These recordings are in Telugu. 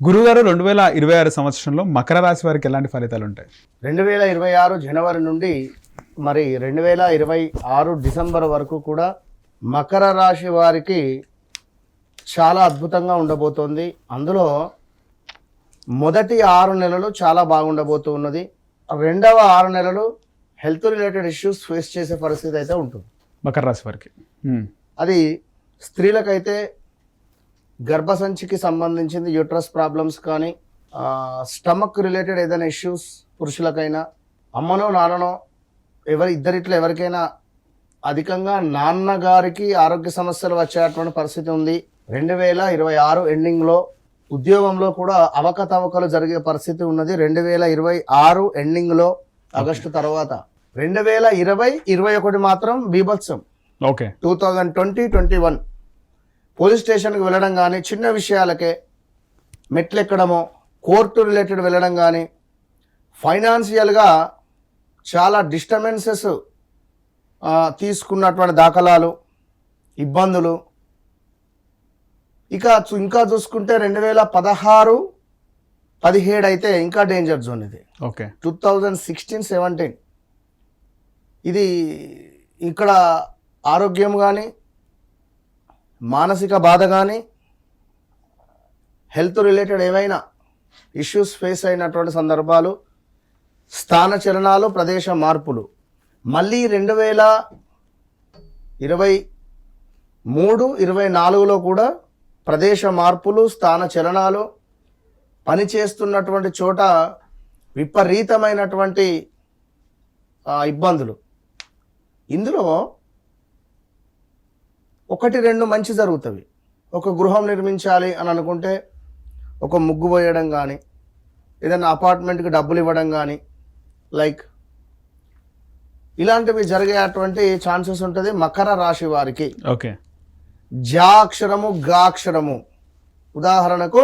గురుగారు రెండు వేల ఇరవై ఆరు సంవత్సరంలో మకర రాశి వారికి ఎలాంటి ఫలితాలు ఉంటాయి రెండు వేల ఇరవై ఆరు జనవరి నుండి మరి రెండు వేల ఇరవై ఆరు డిసెంబర్ వరకు కూడా మకర రాశి వారికి చాలా అద్భుతంగా ఉండబోతోంది. అందులో మొదటి ఆరు నెలలు చాలా బాగుండబోతూ ఉన్నది. రెండవ ఆరు నెలలు హెల్త్ రిలేటెడ్ ఇష్యూస్ ఫేస్ చేసే పరిస్థితి అయితే ఉంటుంది. మకర రాశి వారికి. అది స్త్రీలకైతే గర్భసంచికి సంబంధించింది యూట్రస్ ప్రాబ్లమ్స్ కానీ స్టమక్ రిలేటెడ్ ఏదైనా ఇష్యూస్ పురుషులకైనా అమ్మనో నాన్ననో ఎవరి ఇద్దరిట్లో ఎవరికైనా అధికంగా నాన్నగారికి ఆరోగ్య సమస్యలు వచ్చేటువంటి పరిస్థితి ఉంది. రెండు వేల ఇరవై ఆరు ఎండింగ్లో ఉద్యోగంలో కూడా అవకతవకలు జరిగే పరిస్థితి ఉన్నది. రెండు వేల ఇరవై ఆరు ఎండింగ్లో ఆగస్టు తర్వాత. రెండు వేల ఇరవై ఇరవై ఒకటి మాత్రం బీభత్సం. Okay. Two thousand twenty twenty one. Police స్టేషన్కి వెళ్ళడం కానీ చిన్న విషయాలకే మెట్లు ఎక్కడమో కోర్టు రిలేటెడ్ వెళ్ళడం కానీ ఫైనాన్షియల్గా చాలా డిస్టర్బెన్సెస్ తీసుకున్నటువంటి దాఖలాలు ఇబ్బందులు. ఇక ఇంకా చూసుకుంటే రెండు వేల పదహారు పదిహేడు అయితే ఇంకా డేంజర్ జోన్ ఇది. Okay. Two thousand sixteen seventeen. ఇది ఇక్కడ ఆరోగ్యం కానీ మానసిక బాధ కానీ హెల్త్ రిలేటెడ్ ఏవైనా ఇష్యూస్ ఫేస్ అయినటువంటి సందర్భాలు స్థాన చలనాలు ప్రదేశ మార్పులు. మళ్ళీ రెండు వేల ఇరవై మూడు ఇరవై నాలుగులో కూడా ప్రదేశ మార్పులు స్థాన చలనాలు పనిచేస్తున్నటువంటి చోట విపరీతమైనటువంటి ఇబ్బందులు. ఇందులో ఒకటి రెండు మంచి జరుగుతాయి ఒక గృహం నిర్మించాలి అని అనుకుంటే ఒక ముగ్గు పోయడం కానీ ఏదైనా అపార్ట్మెంట్కి డబ్బులు ఇవ్వడం కానీ లైక్ ఇలాంటివి జరిగేటువంటి ఛాన్సెస్ ఉంటుంది మకర రాశి వారికి. ఓకే. జా అక్షరము గా అక్షరము ఉదాహరణకు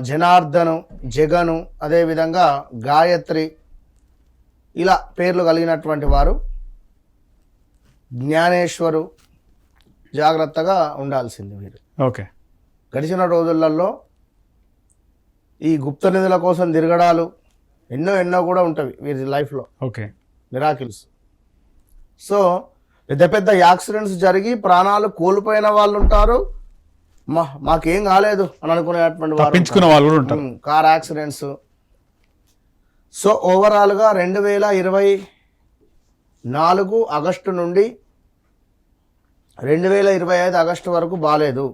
జనార్దను జగను అదేవిధంగా గాయత్రి ఇలా పేర్లు కలిగినటువంటి వారు జ్ఞానేశ్వరు జాగ్రత్తగా ఉండాల్సింది మీరు. ఓకే. గడిచిన రోజులలో ఈ గుప్త నిధుల కోసం తిరగడాలు ఎన్నో ఎన్నో కూడా ఉంటవి వీరి లైఫ్లో. ఓకే. మిరాకిల్స్. సో పెద్ద పెద్ద యాక్సిడెంట్స్ జరిగి ప్రాణాలు కోల్పోయిన వాళ్ళు ఉంటారు మా మాకేం కాలేదు అని అనుకునేటువంటి వాళ్ళు కూడా ఉంటారు. Car accidents. సో ఓవరాల్గా రెండు వేల ఇరవై నాలుగు ఆగస్టు నుండి రెండు వేల ఇరవై ఐదు ఆగస్టు వరకు బాగాలేదు